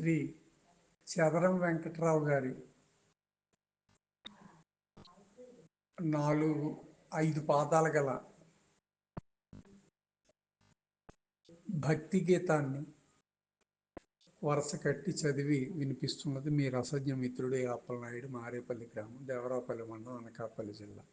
శ్రీ చదరం వెంకట్రావు గారి నాలుగు ఐదు పాదాల గల భక్తి గీతాన్ని వరుస కట్టి చదివి వినిపిస్తున్నది మీ రసజ్ఞ మిత్రుడు అప్పలనాయుడు మారేపల్లి గ్రామం దేవరాపల్లి మండలం అనకాపల్లి జిల్లా.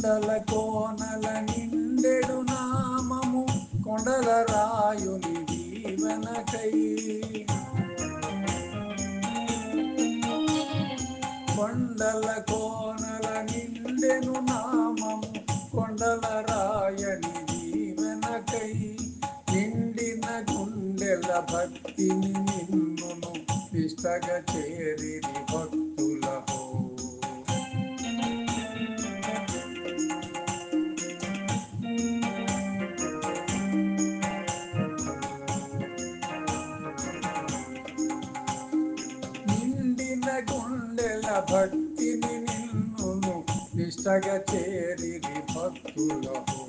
కొండల కోనల నిండెడు నామము కొండల రాయుని దీవెనకై. కొండల కోనల నిండెను నామము కొండల రాయని దీవెనకై. నిండిన గుండెల భక్తిని నిన్నును ఇష్టగ చేరిరి భక్తులహో. గుండెల భక్తిని నిన్ను నిష్టగా చేరి భక్తులకు.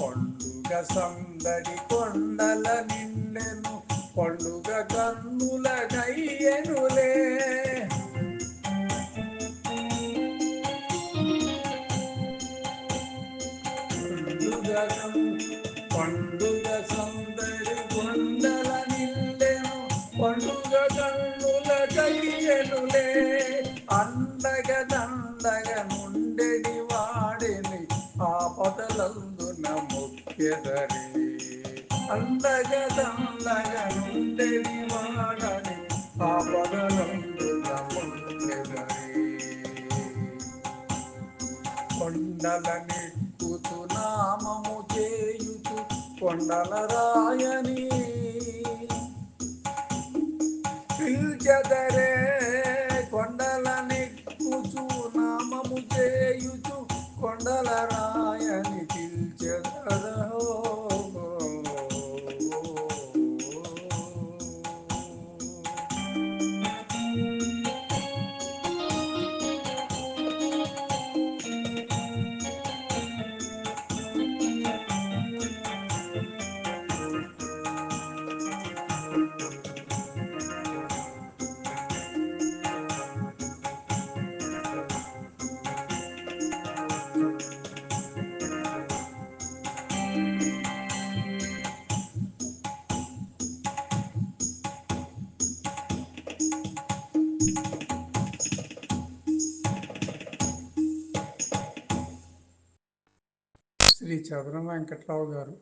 పండుగ సందడి కొండల నిండెను పండుగ కన్నుల గయ్యనులే. పండుగ పండుగ ముఖ్యదరి అండగ దండగ వాడని ఆపదలందున ముఖ్యదరి కొండల నెక్కుతు నామము చేయుచు కొండల రాయని పిల్చదరే కొండలని కూచు నామము చేయుచు కొండల రాయని శ్రీ చదరం వెంకట్రావు గారు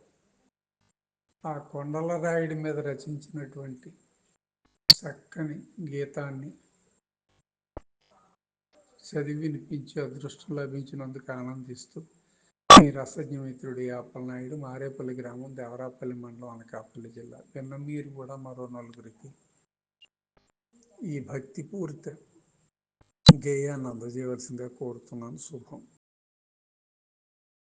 ఆ కొండల రాయుడి మీద రచించినటువంటి చక్కని గీతాన్ని చదివి వినిపించి అదృష్టం లభించినందుకు ఆనందిస్తూ మీ రసజ్ఞమిత్రుడు యాపలనాయుడు మారేపల్లి గ్రామం దేవరాపల్లి మండలం అనకాపల్లి జిల్లా. విన్న మీరు కూడా మరో నలుగురికి ఈ భక్తిపూరిత గేయాన్ని అందజేయవలసిందిగా కోరుతున్నాను. శుభం.